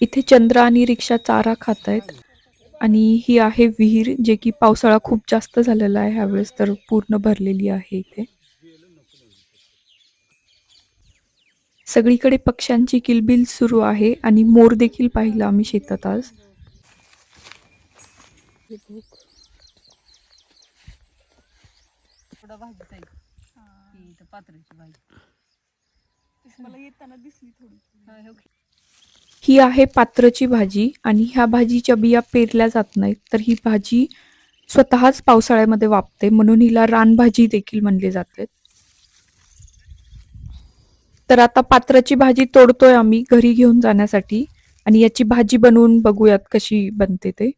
इथे चंद्र आणि रिक्षा चारा खातायत. आणि ही आहे विहीर, जे की पावसाळा खूप जास्त झालेला आहे. ह्यावेळेस, तर पूर्ण भरलेली आहे इथे. सगळीकडे पक्ष्यांची किलबिल सुरू आहे आणि मोर देखील पाहिला आम्ही शेतात आज. थोडा भाजीच आहे ही इथं पात्राची भाजी. मला येताना दिसली थोडी. ही आहे पात्रची भाजी आणि ह्या भाजीच्या बिया पेरल्या जात नाहीत, तर ही भाजी स्वतःच पावसाळ्यामध्ये वापते, म्हणून हिला रानभाजी देखील म्हणले जाते. तर आता पात्राची भाजी तोडतोय आम्ही घरी घेऊन जाण्यासाठी आणि याची भाजी बनवून बघूयात कशी बनते ते.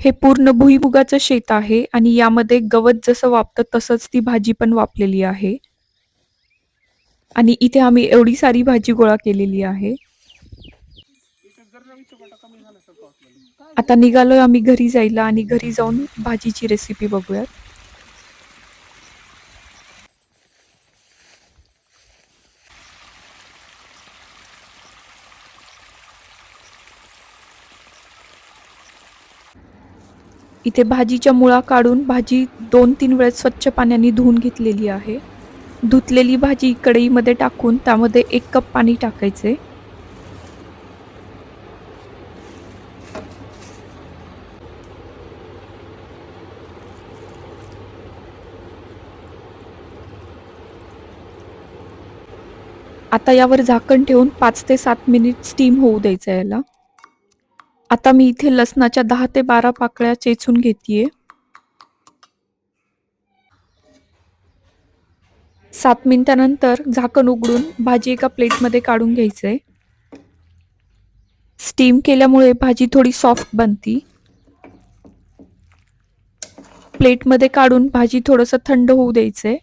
हे पूर्ण भुईमुगाचं शेत आहे आणि यामध्ये गवत जसं वापतं तसंच ती भाजी पण वापलेली आहे. आणि इथे आम्ही एवढी सारी भाजी गोळा केलेली आहे. आता निघालोय आम्ही घरी जायला आणि घरी जाऊन भाजीची रेसिपी बघूयात. इथे भाजीच्या मुळा काढून भाजी दोन तीन वेळेस स्वच्छ पाण्याने धुवून घेतलेली आहे. धुतलेली भाजी कढईमध्ये टाकून त्यामध्ये एक कप पाणी टाकायचे. आता यावर झाकण ठेवून पाच ते सात मिनिट स्टीम होऊ द्यायचं याला. आता मी इथे लसणाच्या दहा ते बारा पाकळ्या चेचून घेतीये. सात मिनिटानंतर झाकण उघडून भाजी एका प्लेटमध्ये काढून घ्यायचंय. स्टीम केल्यामुळे भाजी थोडी सॉफ्ट बनती. प्लेटमध्ये काढून भाजी थोडंसं थंड होऊ द्यायचंय.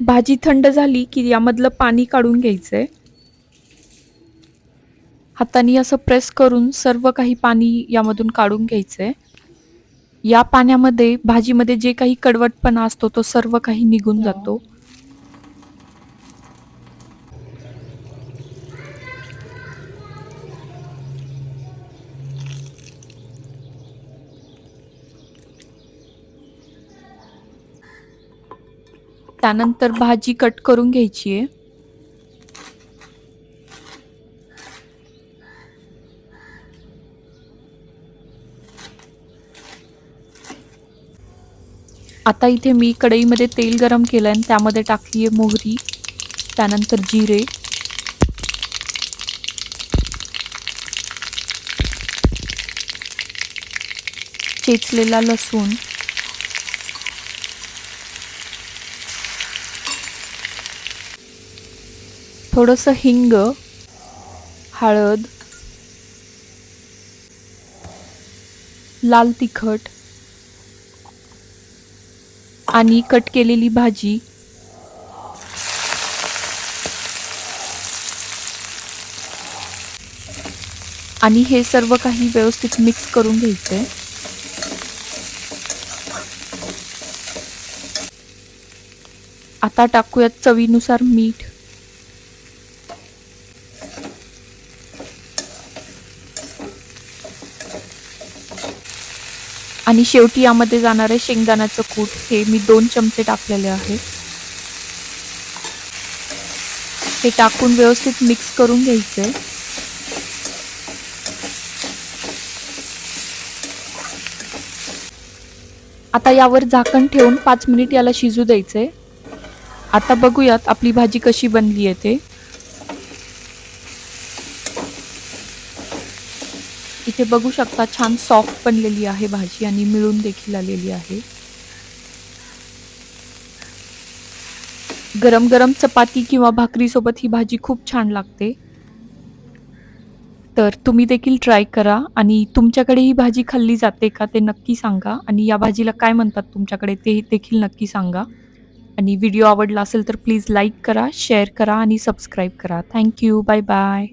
भाजी थंड झाली की यामधलं पाणी काढून घ्यायचंय. हाताने असं प्रेस करून सर्व काही पाणी यामधून काढून घ्यायचं आहे या पाण्यामध्ये भाजीमध्ये जे काही कडवटपणा असतो तो सर्व काही निघून जातो. त्यानंतर भाजी कट करून घ्यायची आहे. आता इथे मी कढईमध्ये तेल गरम केलं आणि त्यामध्ये टाकली आहे मोहरी, त्यानंतर जिरे. चेचलेला लसूण. थोडंसं हिंग, हळद, लाल तिखट आणि कट केलेली भाजी आणि हे सर्व काही व्यवस्थित मिक्स करून घ्यायचंय. आता टाकूयात चवीनुसार मीठ. आणि शेवटी यामध्ये जाणार आहे शेंगदाण्याचं कूट हे मी दोन चमचे टाकलेले आहे. हे टाकून व्यवस्थित मिक्स करून घ्यायचंय. आता यावर झाकण ठेवून पाच मिनिट याला शिजू द्यायचंय. आता बघूयात आपली भाजी कशी बनली आहे ते. इथे बघू शकता छान सॉफ्ट बनलेली आहे भाजी आणि मिळून देखील आलेली आहे. गरम गरम चपाती किंवा भाकरीसोबत ही भाजी खूप छान लागते. तर तुम्ही देखील ट्राय करा आणि तुमच्याकडे ही भाजी खाल्ली जाते का ते नक्की सांगा आणि या भाजीला काय म्हणतात तुमच्याकडे ते देखील नक्की सांगा. आणि व्हिडिओ आवडला असेल तर प्लीज लाईक करा शेअर करा आणि सबस्क्राईब करा. Thank you bye bye